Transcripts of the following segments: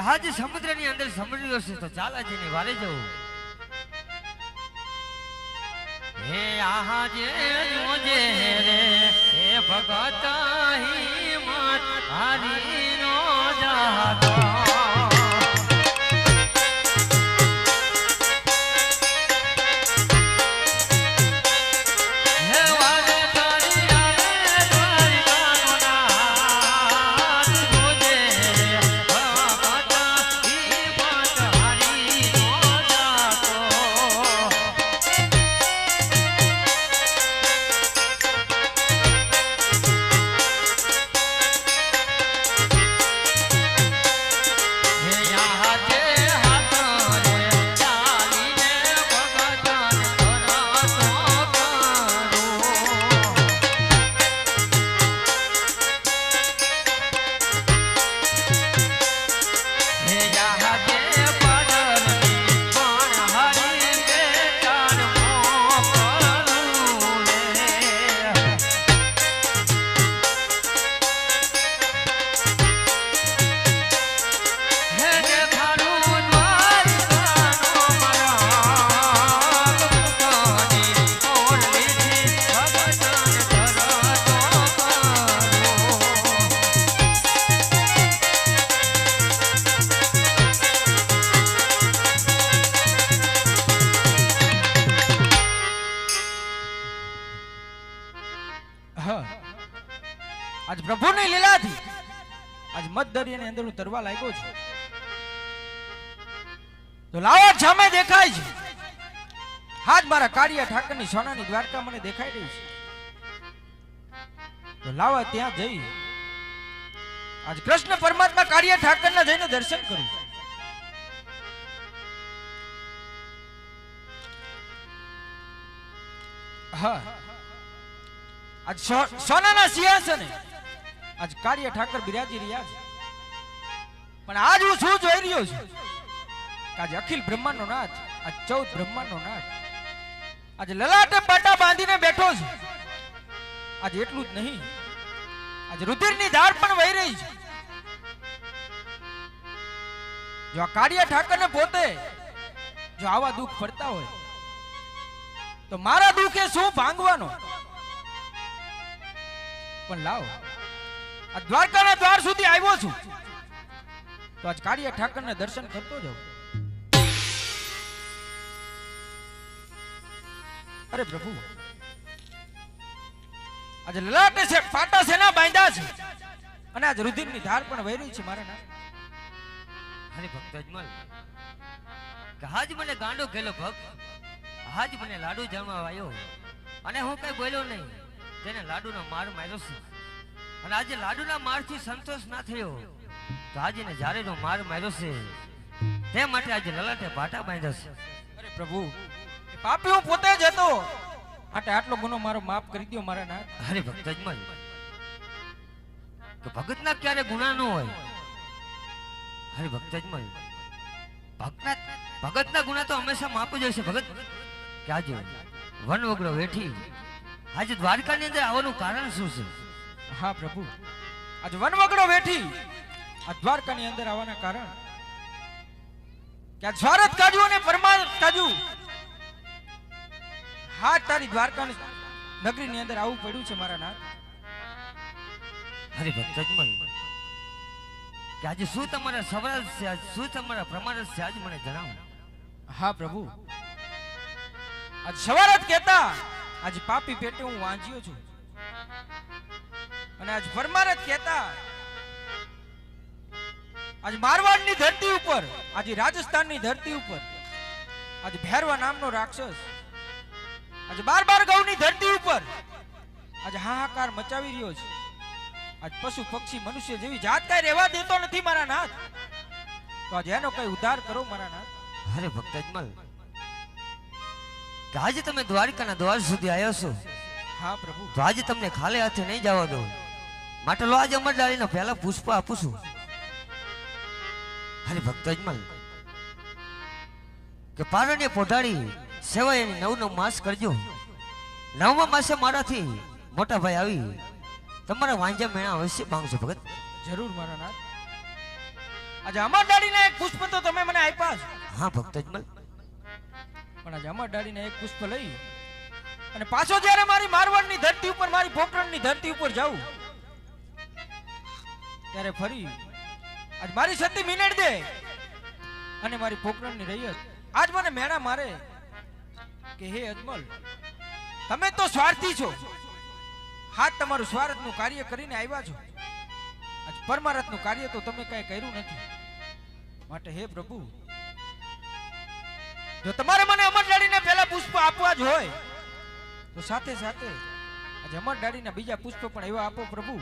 કે સમુદ્રની અંદર સમુદ્ર હશે તો ચાલા જેની વારે જવું. હે આહા જે જોજે રે, હે ભગત આજ પ્રભુની લીલાથી, આજ મત અંદર હું તરવા લાગ્યો છું. તો લાવો સામે દેખાય છે. હાજ મારા કાળિયા ઠાકરની સોનાની દ્વારકા મને દેખાઈ રહી છે. તો લાવા ત્યાં જઈ આજ કૃષ્ણ પરમાત્મા કાળિયા ઠાકરના જઈને દર્શન કરું હા. આજ સોનાના સિંહાસને. આજ કાર્ય ઠાકર બિરાજી રહ્યા છે. પણ આજ હું શું જોઈ રહ્યો છું? આજ અખિલ બ્રહ્માંડનો નાથ, આજ ચૌદ બ્રહ્માંડનો નાથ. આજે લલાટે પાટા બાંધીને બેઠો છે. આજે એટલું જ નહીં, આજે રુધિરની ધાર પણ વહી રહી છે. જો આ કાળિયા ઠાકરને પોતે જો આવા દુઃખ પડતા હોય, તો મારા દુઃખે શું ભાંગવાનો? પણ લાવ. આ દ્વારકાના દ્વાર સુધી આવ્યો છું. તો આજ ઠાકર ઠાકરને દર્શન કરતો જાઉં અરે પ્રભુ, આજે લલાટ છે પાટા સેના બાંધ્યા છે. અને આજ રુધિરની ધાર પણ વહી છે મારા ના અરે ભક્ત અજમલ હાજ મને ગાંડો ગયેલો ભક્ત. હાજ મને લાડુ જમવા આવ્યો અને હું કઈ બોલ્યો નહીં. તેને લાડુનો માર માર્યો છે. અને આજે લાડુના મારથી સંતોષ ના થયો. તો આજે ને જારેનો માર માર્યો છે. તે માટે આજે લલાટે ભાટા બાંધ્યા છે. અરે પ્રભુ પાપી હું પોતે જ હતો. માટે આટલો ગુનો મારો માફ કરી દો મારા નાથ. અરે ભક્ત અજમલ કે ભગતના ક્યારે ગુના ન હોય? અરે ભક્ત અજમલ ભક્તના ભગતના ગુના તો હંમેશા માફ જ હોય છે ભગત. કે આજે વન વગડો વેઠી આજે દ્વારકાની અંદર આવવાનું કારણ શું છે? હા પ્રભુ. આજે વનવગડો બેઠી આ દ્વારકાની અંદર આવવાના કારણ કે આ જ્વારત કાજુ અને પરમાર કાજુ હા તારી દ્વારકાની નગરીની અંદર આવવું પડ્યું છે મારા નાથ. અરે ભક્ત કે આજે શું તમારા સવરાજ છે આજે શું તમારા પ્રમાણ છે આજ મને જણાવો. હા પ્રભુ. આજ સવારત કહેતા આજ પાપી પેટે હું વાંચ્યો છું. અને આજ પરમારથ કહેતા આજ મારવાડની ધરતી ઉપર, આજે રાજસ્થાનની ધરતી ઉપર, આજ ભેરવા નામનો રાક્ષસ, આજે બાર બાર ગૌની ધરતી ઉપર, આજે હાહાકાર મચાવી રહ્યો છે. આજ પશુ પક્ષી મનુષ્ય જેવી જાત કઈ રહેવા દેતો નથી મારા નાથ. તો આજે એનો કઈ ઉદ્ધાર કરો મારા નાથ. અરે ભક્ત અજમલ કે આજે તમે દ્વારકાના દ્વાર સુધી આવ્યા છો? હા પ્રભુ. તો આજે તમને ખાલે હાથે નહીં જવા દો માટે લો આજે અમરડાળીનો પહેલા પુષ્પ આપું છું. હરે ભક્ત અજમલ કે પારણ્ય પોઢાડી સેવા એની નવ નવ માસ કરજો. નવમા માસે મારાથી મોટા ભાઈ આવી. તમારા વાંજા મેળા અવશ્ય માંગશો ભગત. જરૂર મારા નાથ. આજે અમર દાડીના એક પુષ્પ તો તમે મને આપ્યા હા હા ભક્તજમલ પણ આજે અમર ડાડીને એક પુષ્પ લઈ. અને પાછો જ્યારે મારી મારવાડની ધરતી ઉપર, મારી પોકરણની ધરતી ઉપર જાઉં, ત્યારે ફરી આજ મારી સતી મિનેટ દે અને મારી પોકરણની રૈયત. આજ મને મેણા મારે કે હે અજમલ, તમે તો સ્વાર્થી છો. હાથ તમારું સ્વાર્થનું કાર્ય કરીને આવ્યા છો. આજ પરમારથનું કાર્ય તો તમે કઈ કર્યું નથી. માટે હે પ્રભુ જો તમારે મને અમર દાડીને પહેલા પુષ્પ આપવા જ હોય, તો સાથે સાથે આજે અમર દાડીના બીજા પુષ્પ પણ એવા આપો પ્રભુ.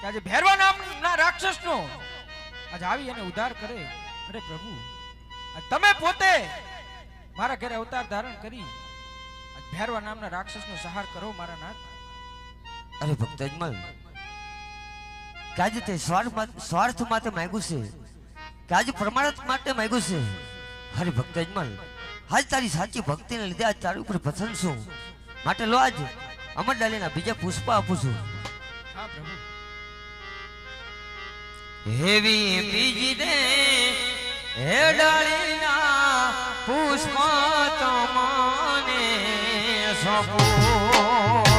કે આજે ભૈરવા નામના રાક્ષસનો આજે આવી અને ઉદ્ધાર કરે, અરે પ્રભુ તમે પોતે મારા ઘરે અવતાર ધારણ કરી ભેરવા નામના રાક્ષસનો સહાર કરો મારા નાથ. અરે ભક્તજમલ કે આજે તે સ્વાર્થ સ્વાર્થ માટે માંગ્યું છે, કે આજે પરમાર્થ માટે માંગ્યું છે. અરે ભક્તજમલ આજ તારી સાચી ભક્તિને લીધે આજ તારી ઉપર પસંદ છું. માટે લો આજ અમર ડાલીના બીજા પુષ્પા આપું છું. હેવી બીજી દે, હે ડાળીના પુષ્પ તમને સોંપો.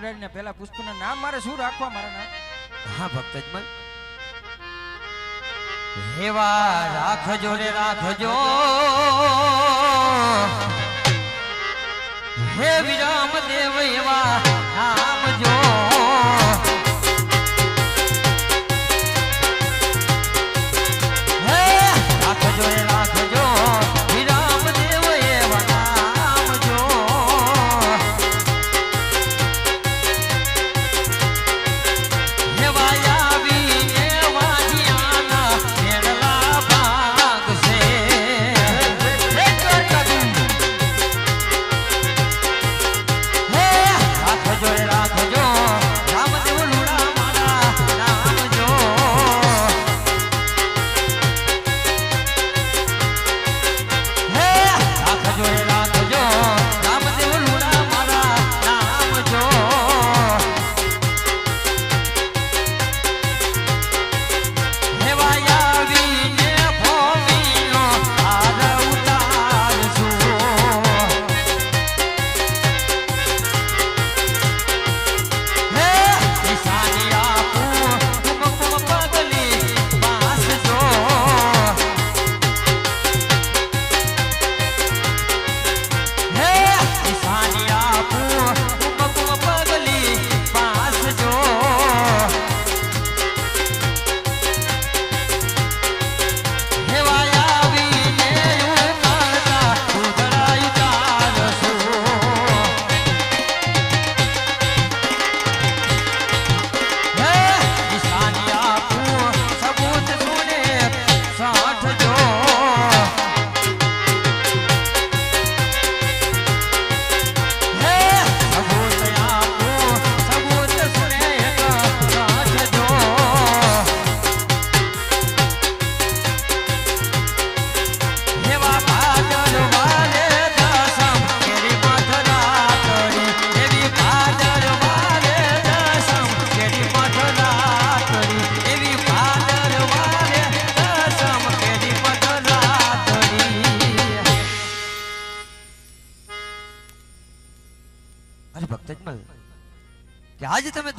આજે અમર પેલા પુષ્પના નામ મારે શું રાખવા મારા નામ? હા ભક્તજમલ હેવા રાખજો રે રાખજો. હે વિરામ દેવ એવા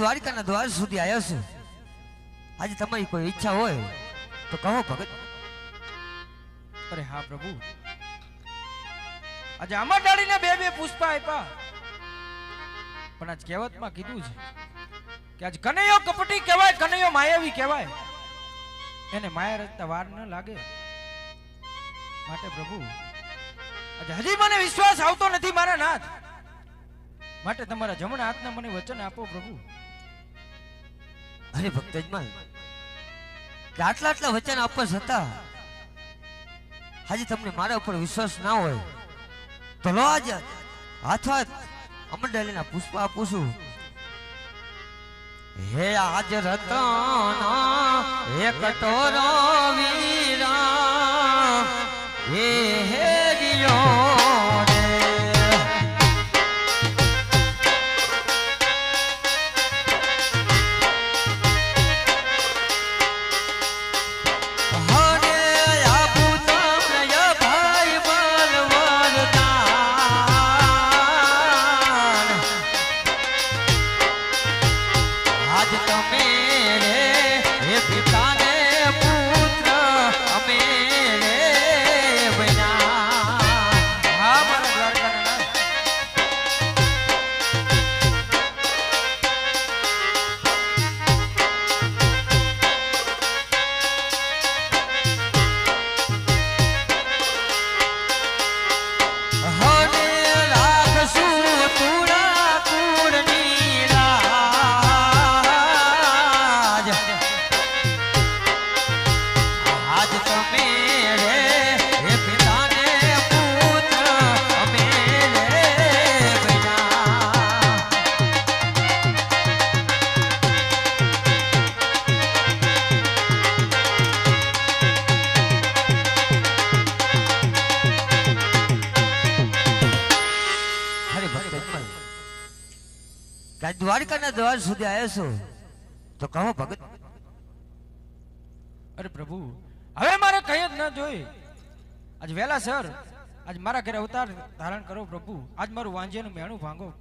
દ્વારિકાના દ્વાર સુધી આવ્યા છો. આજે તમારી કોઈ ઈચ્છા હોય તો કહો ભગત. અરે હા પ્રભુ. આજે અમર ડાળીને બે બે પુષ્પા આપ્યા પણ આજ કહેવતમાં કીધું છે કે આજ કનૈયો કપટી કહેવાય, કનૈયો માયાવી કહેવાય. એને માયા રચતા વાર ન લાગે. માટે પ્રભુ, આજે હજી મને વિશ્વાસ આવતો નથી મારા નાથ. માટે તમારા જમણા હાથના મને વચન આપો પ્રભુ. અરે ભક્ત આટલા આટલા વચન આપવા છતાં આજે તમને મારા ઉપર વિશ્વાસ ના હોય, તો લો આજ હાથ હાથ અમરડાલીના પુષ્પ આપું છું. હે આજ રતન, હે કટોરો વીરા હે હે દિયો દ્વારકાના દ્વાર સુધી આવ્યા છો? તો કહો ભગત. અરે પ્રભુ, હવે મારે કઈ જ ન જોઈ. આજ વેલા, સર, આજ મારા ઘરે અવતાર ધારણ કરો પ્રભુ. આજ મારું વાંજેનું મેણું ભાંગો.